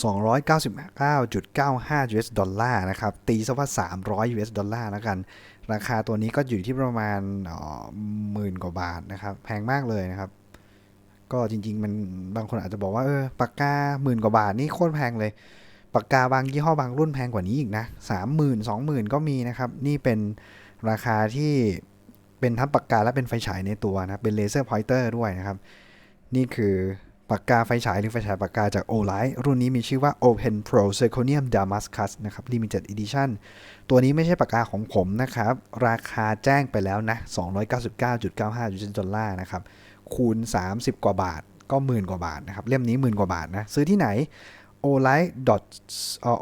299.95 US ดอลลาร์นะครับ ตีซะว่า 300 US ดอลลาร์แล้วกัน ราคาตัวนี้ก็อยู่ที่ประมาณหมื่นกว่าบาทนะครับ แพงมากเลยนะครับ ก็จริง ๆ มันบางคนอาจจะบอกว่าเออปากกาหมื่นกว่าบาทนี่โคตรแพงเลย ปากกาบางยี่ห้อบางรุ่นแพงกว่านี้อีกนะสามหมื่นสองหมื่นก็มีนะครับ นี่เป็นราคาที่เป็นทั้งปากกาและเป็นไฟฉายในตัวนะ เป็นเลเซอร์พอยเตอร์ด้วยนะครับ นี่คือ ปากกาไฟฉายหรือไฟฉายปากกาจาก Olight รุ่นนี้มีชื่อว่า Open Pro Zirconium Damascus นะครับ Limited Edition ตัวนี้ไม่ใช่ปากกาของผมนะครับ ราคาแจ้งไปแล้วนะ 299.95ยูเซนดอลลาร์นะครับ คูณ 30 กว่าบาทก็หมื่นกว่าบาทนะครับ เล่มนี้หมื่นกว่าบาทนะ ซื้อที่ไหน olight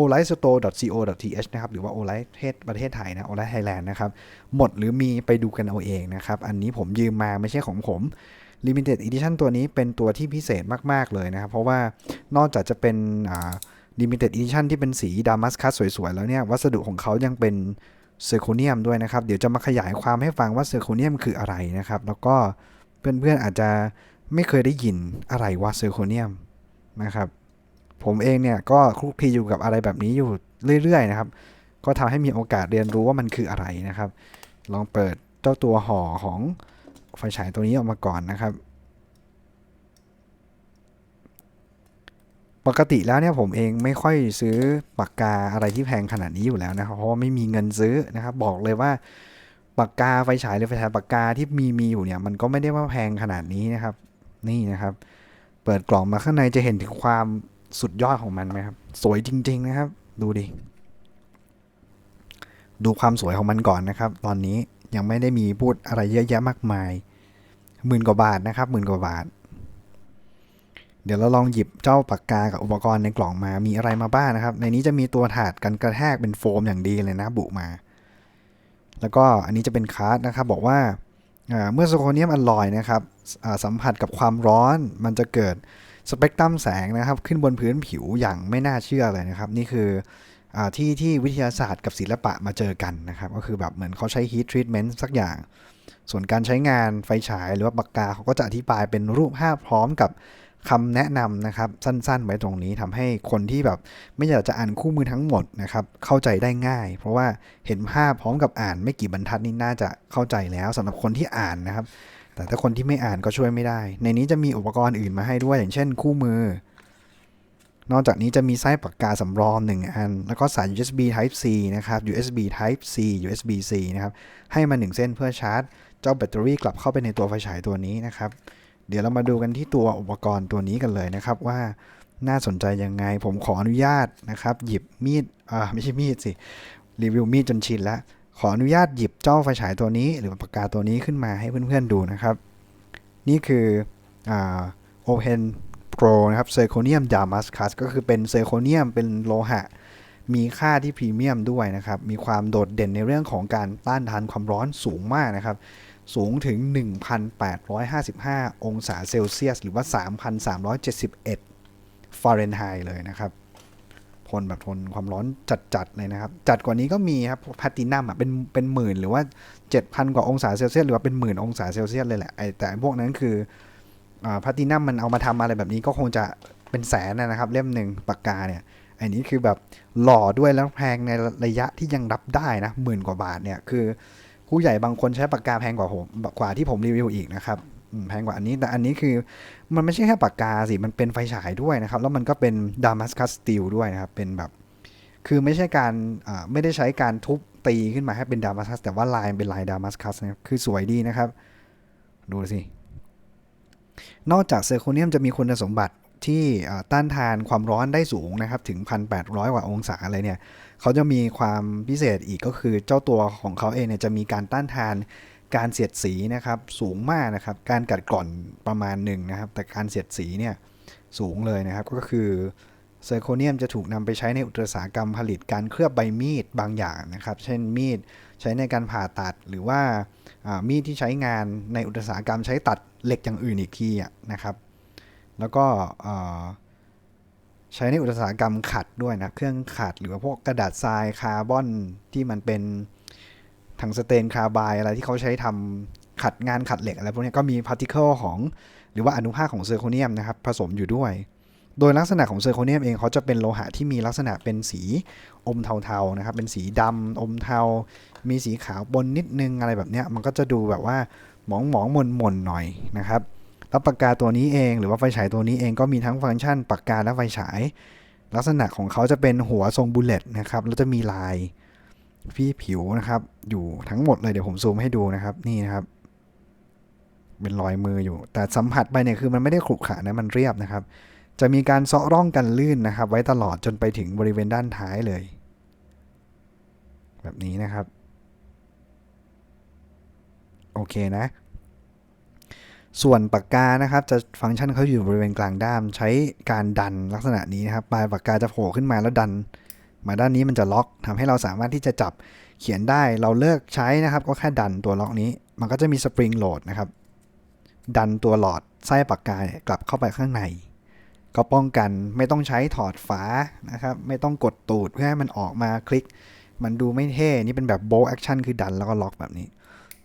olight store co th นะครับ หรือว่า olight ประเทศประเทศไทยนะ olight Thailand นะครับ หมดหรือมีไปดูกันเอาเองนะครับ อันนี้ผมยืมมาไม่ใช่ของผม Limited Edition ตัวนี้เป็นตัวที่พิเศษมาก ๆ เลยนะครับ เพราะว่านอกจากจะเป็น Limited Edition ที่เป็นสีดามัสคัสสวย ๆ แล้วเนี่ย วัสดุของเขายังเป็นเซอร์โคเนียมด้วยนะครับ เดี๋ยวจะมาขยายความให้ฟังว่าเซอร์โคเนียมคืออะไรนะครับ แล้วก็เพื่อน ๆ อาจจะไม่เคยได้ยินอะไรว่าเซอร์โคเนียมนะครับ ผมเองเนี่ยก็คลุกคลีอยู่กับอะไรแบบนี้อยู่เรื่อย ๆ นะครับ ก็ทำให้มีโอกาสเรียนรู้ว่ามันคืออะไรนะครับ ลองเปิดเจ้าตัวห่อของ ไฟฉายตัวนี้ออกมาก่อนนะครับ ปกติแล้วเนี่ยผมเองไม่ค่อยซื้อปากกาอะไรที่แพงขนาดนี้อยู่แล้วนะครับเพราะว่าไม่มีเงินซื้อนะครับบอกเลยว่าปากกาไฟฉายหรือไฟฉายปากกาที่มีมีอยู่เนี่ยมันก็ไม่ได้ว่าแพงขนาดนี้นะครับ นี่นะครับ เปิดกล่องมาข้างในจะเห็นถึงความสุดยอดของมันไหมครับ สวยจริง ๆ นะครับ ดูดิ ดูความสวยของมันก่อนนะครับ ตอนนี้ ยังไม่ได้มีพูดอะไรเยอะแยะมากมายหมื่นกว่าบาทนะครับหมื่นกว่าบาท เดี๋ยวเราลองหยิบเจ้าปากกากับอุปกรณ์ในกล่องมามีอะไรมาบ้างนะครับ ในนี้จะมีตัวถาดกันกระแทกเป็นโฟมอย่างดีเลยนะบุมา แล้วก็อันนี้จะเป็นคาร์ดนะครับบอกว่าเมื่อโซโคเนียมอลลอยนะครับสัมผัสกับความร้อนมันจะเกิดสเปกตรัมแสงนะครับ ขึ้นบนพื้นผิวอย่างไม่น่าเชื่อเลยนะครับ นี่คือ ที่ที่วิทยาศาสตร์กับศิลปะมาเจอกันนะครับ ก็คือแบบเหมือนเขาใช้ heat treatment สักอย่าง ส่วนการใช้งานไฟฉายหรือว่าปากกาเขาก็จะอธิบายเป็นรูปภาพพร้อมกับคำแนะนำนะครับ สั้นๆ ไว้ตรงนี้ทำให้คนที่แบบไม่อยากจะอ่านคู่มือทั้งหมดนะครับเข้าใจได้ง่าย เพราะว่าเห็นภาพพร้อมกับอ่านไม่กี่บรรทัดนี่น่าจะเข้าใจแล้วสำหรับคนที่อ่านนะครับ แต่ถ้าคนที่ไม่อ่านก็ช่วยไม่ได้ ในนี้จะมีอุปกรณ์อื่นมาให้ด้วย อย่างเช่น คู่มือ นอกจากนี้จะมีไส้ปากกาสำรองหนึ่งอัน แล้วก็สาย USB Type C นะครับ USB Type C USB C นะครับ ให้มา 1 เส้นเพื่อชาร์จ เจ้าแบตเตอรี่กลับเข้าไปในตัวไฟฉายตัวนี้นะครับ เดี๋ยวเรามาดูกันที่ตัวอุปกรณ์ตัวนี้กันเลยนะครับว่าน่าสนใจยังไง ผมขออนุญาตนะครับ หยิบมีดอ่าไม่ใช่มีดสิ รีวิวมีดจนชินแล้ว ขออนุญาตหยิบเจ้าไฟฉายตัวนี้ หรือปากกาตัวนี้ขึ้นมาให้เพื่อนๆดูนะครับ นี่คืออ่า Open Pro นะครับ Zirconium Damascus ก็คือเป็นเซอร์โคเนียมเป็นโลหะ มีค่าที่พรีเมียมด้วยนะครับ มีความโดดเด่นในเรื่องของการต้านทานความร้อนสูงมากนะครับ สูงถึง 1,855 องศาเซลเซียส หรือว่า 3,371 ฟาเรนไฮต์เลยนะครับ ทนแบบทนความร้อนจัดๆเลยนะครับ จัดกว่านี้ก็มีครับแพลตินัมอะเป็นเป็นหมื่นหรือว่า 7,000 กว่าองศาเซลเซียสหรือว่าเป็นหมื่นองศาเซลเซียสเลยแหละไอแต่พวกนั้นคือ พลาตินัมมันเอามาทำอะไรแบบนี้ก็คงจะเป็นแสนนะครับ เล่มหนึ่งปากกาเนี่ย อันนี้คือแบบหล่อด้วยแล้วแพงในระยะที่ยังรับได้นะหมื่นกว่าบาทเนี่ยคือ ผู้ใหญ่บางคนใช้ปากกาแพงกว่าผมกว่าที่ผมรีวิวอีกนะครับแพงกว่าอันนี้แต่อันนี้คือมันไม่ใช่แค่ปากกาสิมันเป็นไฟฉายด้วยนะครับ แล้วมันก็เป็นดามัสคัสสตีลด้วยนะครับ เป็นแบบ คือไม่ใช่การไม่ได้ใช้การทุบตีขึ้นมาให้เป็นดามัสคัสแต่ว่าลายเป็นลายดามัสคัสนะคือสวยดีนะครับ ดูสิ นอกจากเซอร์โคเนียมจะมีคุณสมบัติที่ต้านทานความร้อนได้สูงนะครับ ถึง 1,800 กว่าองศาอะไรเนี่ยเขาจะมีความพิเศษอีกก็คือเจ้าตัวของเขาเองเนี่ยจะมีการต้านทานการเสียดสีนะครับสูงมากนะครับการกัดกร่อนประมาณหนึ่งนะครับ แต่การเสียดสีเนี่ยสูงเลยนะครับก็คือเซอร์โคเนียมจะถูกนำไปใช้ในอุตสาหกรรมผลิตการเคลือบใบมีดบางอย่างนะครับ เช่นมีด ใช้ในการผ่าตัดหรือว่ามีดที่ใช้งานในอุตสาหกรรมใช้ตัดเหล็กอย่างอื่นอีกทีนะครับ แล้วก็ใช้ในอุตสาหกรรมขัดด้วยนะเครื่องขัดหรือว่าพวกกระดาษทรายคาร์บอนที่มันเป็นถังสเตนคาร์บายอะไรที่เขาใช้ทำขัดงานขัดเหล็กอะไรพวกนี้ก็มีพาร์ติเคิลของหรือว่าอนุภาคของเซอร์โคเนียมนะครับ ผสมอยู่ด้วย โดยลักษณะของเซอร์โคเนียมเองเขาจะเป็นโลหะที่มีลักษณะเป็นสีอมเทาๆนะครับ เป็นสีดำอมเทา มีสีขาวบนนิดนึงอะไรแบบเนี้ยมันก็จะดูแบบว่าหมองหมองมนมนๆหน่อยนะครับแล้วปากกาตัวนี้เองหรือว่าไฟฉายตัวนี้เองก็มีทั้งฟังก์ชันปากกาและไฟฉาย ลักษณะของเขาจะเป็นหัวทรงบุลเลตนะครับแล้วจะมีลายที่ผิวนะครับ อยู่ทั้งหมดเลยเดี๋ยวผมซูมให้ดูนะครับนี่นะครับเป็นรอยมืออยู่ แต่สัมผัสไปเนี่ยคือมันไม่ได้ขรุขระนะมันเรียบนะครับ จะมีการเซาะร่องกันลื่นนะครับ ไว้ตลอดจนไปถึงบริเวณด้านท้ายเลย แบบนี้นะครับ โอเคนะ ส่วนปากกานะครับ จะฟังก์ชันเขาอยู่บริเวณกลางด้าม ใช้การดันลักษณะนี้นะครับปลายปากกาจะโผล่ขึ้นมาแล้วดัน มาด้านนี้มันจะล็อกทำให้เราสามารถที่จะจับเขียนได้เราเลิกใช้นะครับ ก็แค่ดันตัวล็อกนี้ มันก็จะมีสปริงโหลดนะครับดันตัวหลอดไส้ปากกากลับเข้าไปข้างใน ก็ป้องกันไม่ต้องใช้ถอดฝานะครับไม่ต้องกดตูดเพื่อให้มันออกมาคลิก มันดูไม่เท่ นี่เป็นแบบโบว์แอคชั่นคือดันแล้วก็ล็อกแบบนี้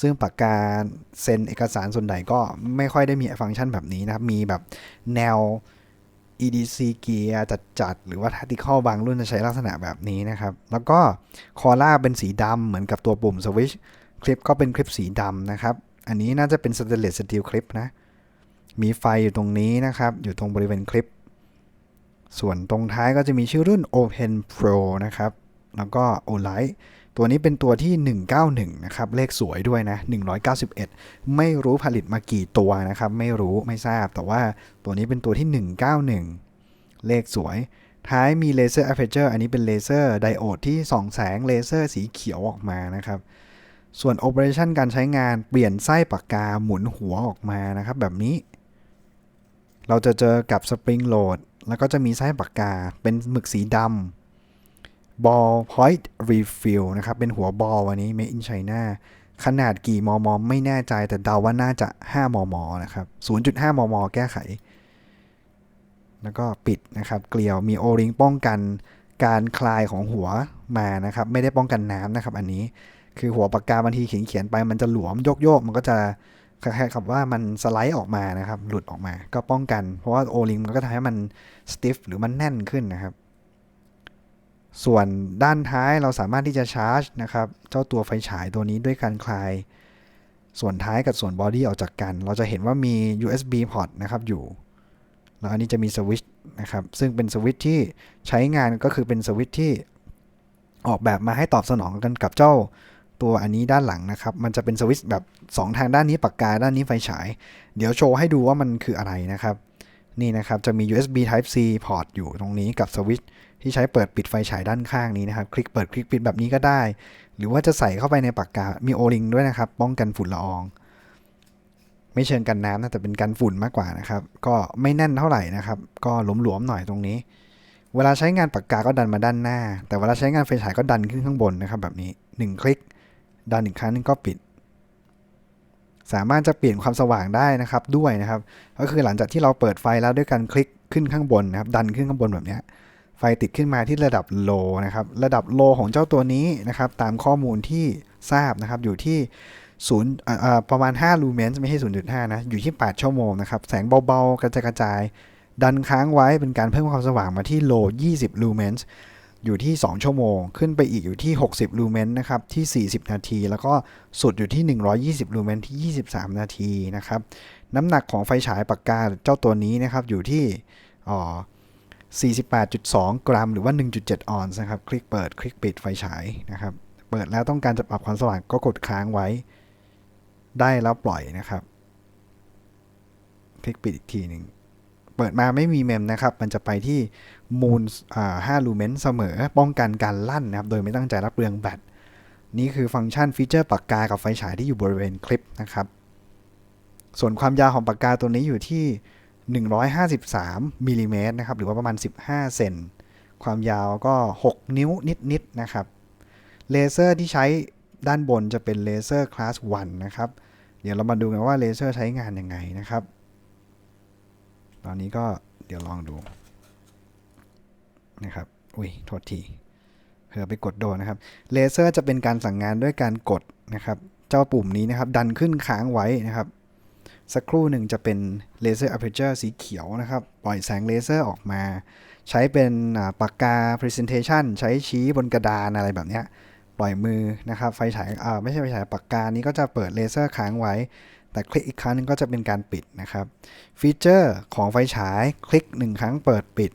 ซึ่งปากกาเซ็นเอกสารส่วนใหญ่ก็ไม่ค่อยได้มีฟังก์ชันแบบนี้นะครับ มีแบบแนว EDC เกียร์จัดๆหรือว่า Tactical บางรุ่นจะใช้ลักษณะแบบนี้นะครับ แล้วก็คอล่าเป็นสีดำเหมือนกับตัวปุ่มสวิชคลิปก็เป็นคลิปสีดำนะครับ อันนี้น่าจะเป็น Stainless Steel คลิปนะ มีไฟอยู่ตรงนี้นะครับ อยู่ตรงบริเวณคลิป ส่วนตรงท้ายก็จะมีชื่อรุ่น Open Pro นะครับ แล้วก็ Olight ตัวนี้เป็นตัวที่ 191 นะครับ เลขสวยด้วยนะ 191 ไม่รู้ผลิตมากี่ตัวนะครับ ไม่รู้ไม่ทราบ แต่ว่าตัวนี้เป็นตัวที่ 191 เลขสวย ท้ายมีเลเซอร์ aperture อันนี้เป็นเลเซอร์ไดโอดที่ส่องแสงเลเซอร์สีเขียวออกมานะครับ ส่วน operation การใช้งานเปลี่ยนไส้ปากกาหมุนหัวออกมานะครับ แบบนี้ เราจะเจอกับ spring load แล้วก็จะมีไส้ปากกาเป็นหมึกสีดำ ball point refill นะครับ เป็นหัวบอลวันนี้ made in China ขนาดกี่มม ไม่แน่ใจแต่เดาว่าน่าจะ 5 มม นะครับ 0.5 มม แก้ไข แล้วก็ปิดนะครับ เกลียวมีโอริงป้องกันการคลายของหัวมานะครับ ไม่ได้ป้องกันน้ำนะครับ อันนี้คือหัวปากกาบางทีเขียนเขียนไปมันจะหลวมโยกๆมันก็จะ คล้ายๆกับว่ามันสไลด์ออกมานะครับ หลุดออกมา ก็ป้องกัน เพราะว่าโอริงมันก็ทำให้มันสติฟหรือมันแน่นขึ้นนะครับ ส่วนด้านท้ายเราสามารถที่จะชาร์จนะครับ เจ้าตัวไฟฉายตัวนี้ด้วยการคลาย ส่วนท้ายกับส่วนบอดี้ออกจากกัน เราจะเห็นว่ามี USB port นะครับอยู่ แล้วอันนี้จะมีสวิตช์นะครับ ซึ่งเป็นสวิตช์ที่ใช้งานก็คือเป็นสวิตช์ที่ออกแบบมาให้ตอบสนองกันกับเจ้า ตัวอันนี้ด้านหลังนะครับ มันจะเป็นสวิตช์แบบ 2 ทางด้านนี้ปากกาด้านนี้ไฟฉาย เดี๋ยวโชว์ให้ดูว่ามันคืออะไรนะครับ นี่นะครับจะมี USB Type C port อยู่ตรงนี้กับสวิตช์ที่ใช้เปิดปิดไฟฉายด้านข้างนี้นะครับ คลิกเปิดคลิกปิดแบบนี้ก็ได้ หรือว่าจะใส่เข้าไปในปากกา มีโอลิงด้วยนะครับ ป้องกันฝุ่นละออง ไม่เชิงกันน้ำนะแต่เป็นกันฝุ่นมากกว่านะครับ ก็ไม่แน่นเท่าไหร่นะครับ ก็หลวมๆหน่อยตรงนี้ เวลาใช้งานปากกาก็ดันมาด้านหน้า แต่เวลาใช้งานไฟฉายก็ดันขึ้นข้างบนนะครับ แบบนี้ 1 คลิก ดันอีกครั้งหนึงก็ปิด สามารถจะเปลี่ยนความสว่างได้นะครับด้วยนะครับ ก็คือหลังจากที่เราเปิดไฟแล้วด้วยการคลิกขึ้นข้างบนนะครับ ดันขึ้นข้างบนแบบนี้ไฟติดขึ้นมาที่ระดับโลนะครับ ระดับโลของเจ้าตัวนี้นะครับ ตามข้อมูลที่ทราบนะครับ อยู่ที่ศูนย์ประมาณ 5 ลูเมนส์ไม่ใช่ 0.5 นะ อยู่ที่ 8 ชั่วโมงนะครับ แสงเบาๆ กระจายกระจาย ดันค้างไว้เป็นการเพิ่มความสว่างมาที่โล 20 ลูเมนส์ อยู่ที่ 2 ชั่วโมง ขึ้นไปอีกอยู่ที่ 60 ลูเมนนะครับที่ 40 นาที แล้วก็สุดอยู่ที่ 120 ลูเมนที่ 23 นาทีนะครับน้ำหนักของไฟฉายปากกาเจ้าตัวนี้นะครับอยู่ที่อ๋อ48.2 กรัม หรือว่า 1.7 ออนซ์นะครับ คลิกเปิด คลิกปิดไฟฉายนะครับ เปิดแล้วต้องการจะปรับความสว่างก็กดค้างไว้ ได้แล้วปล่อยนะครับ คลิกปิดอีกทีหนึ่ง เปิดมาไม่มีเมมนะครับ มันจะไปที่ มูลอ่า5ลูเมนเสมอ ป้องกันการลั่นนะครับ โดยไม่ตั้งใจรับเรืองแบต นี่คือฟังก์ชันฟีเจอร์ปากกากับไฟฉายที่อยู่บริเวณคลิปนะครับ ส่วนความยาวของปากกาตัวนี้อยู่ที่ 153มิลลิเมตรนะครับ หรือว่าประมาณ 15 เซน ความยาวก็ 6 นิ้วนิดๆนะครับ เลเซอร์ที่ใช้ด้านบนจะเป็นเลเซอร์คลาส 1 นะครับ เดี๋ยวเรามาดูกันว่าเลเซอร์ใช้งานยังไงนะครับ ตอนนี้ก็เดี๋ยวลองดู นะครับ อุ้ย โทษทีเผื่อไปกดโดนนะครับ เลเซอร์จะเป็นการสั่งงานด้วยการกดนะครับ เจ้าปุ่มนี้นะครับ ดันขึ้นค้างไว้นะครับ สักครู่หนึ่งจะเป็นเลเซอร์ aperture สีเขียวนะครับ ปล่อยแสงเลเซอร์ออกมา ใช้เป็นปากกา presentation ใช้ชี้บนกระดานอะไรแบบเนี้ยปล่อยมือนะครับ ไฟฉายอ่าไม่ใช่ไฟฉายปากกา นี้ก็จะเปิดเลเซอร์ค้างไว้แต่คลิกอีกครั้งหนึงก็จะเป็นการปิดนะครับ ฟีเจอร์ของไฟฉายคลิก 1 ครั้งเปิดปิด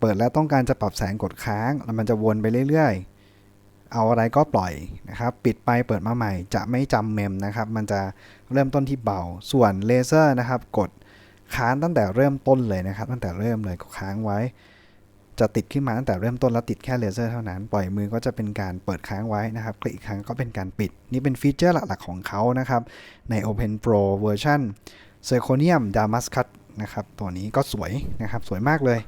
เปิดแล้วต้องการจะปรับแสงกดค้างแล้วมันจะวนไปเรื่อยๆ เอาอะไรก็ปล่อยนะครับ ปิดไปเปิดมาใหม่ จะไม่จำเมมนะครับ มันจะเริ่มต้นที่เบา ส่วนเลเซอร์นะครับ กดค้างตั้งแต่เริ่มต้นเลยนะครับ ตั้งแต่เริ่มเลยก็ค้างไว้ จะติดขึ้นมาตั้งแต่เริ่มต้นแล้วติดแค่เลเซอร์เท่านั้น ปล่อยมือก็จะเป็นการเปิดค้างไว้นะครับ คลิกอีกครั้งก็เป็นการปิด นี่เป็นฟีเจอร์หลักๆของเขานะครับ ใน Open Pro เวอร์ชัน Zirconium Damascus นะครับ ตัวนี้ก็สวยนะครับ สวยมากเลย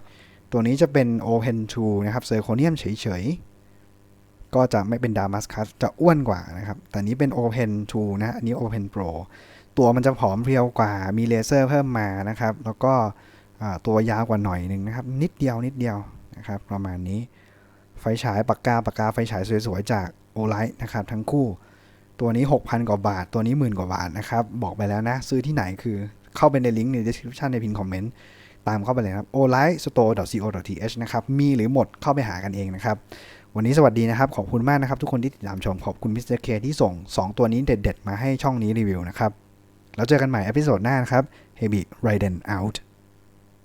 ตัวนี้จะเป็น Open 2นะครับ Zirconium เฉยๆ ก็จะไม่เป็น Damascus จะอ้วนกว่านะครับ แต่นี้เป็น Open 2นะอันนี้ Open Pro ตัวมันจะผอมเพรียวกว่ามีเลเซอร์เพิ่มมานะครับ แล้วก็ตัวยาวกว่าหน่อยหนึ่งนะครับ นิดเดียวนิดเดียวนะครับ ประมาณนี้ไฟฉายปากกาปากกาไฟฉายสวยๆ จาก o l i g h t นะครับ ทั้งคู่ ตัวนี้ 6,000 กว่าบาท ตัวนี้หมื่นกว่าบาทนะครับ บอกไปแล้วนะ ซื้อที่ไหนคือเข้าไปในลิงก์ใน description ในพินคอมเมนต์ ตามเข้าไปเลยครับ o l i g h t store co th นะครับ มีหรือหมดเข้าไปหากันเองนะครับ วันนี้สวัสดีนะครับ ขอบคุณมากนะครับ ทุกคนที่ติดตามชม ขอบคุณมิสเตอร์เคที่ส่ง 2 ตัวนี้เด็ด ๆ มาให้ช่องนี้รีวิวนะครับ แล้วเจอกันใหม่เอพิโซดหน้านะครับ Heavy Raiden out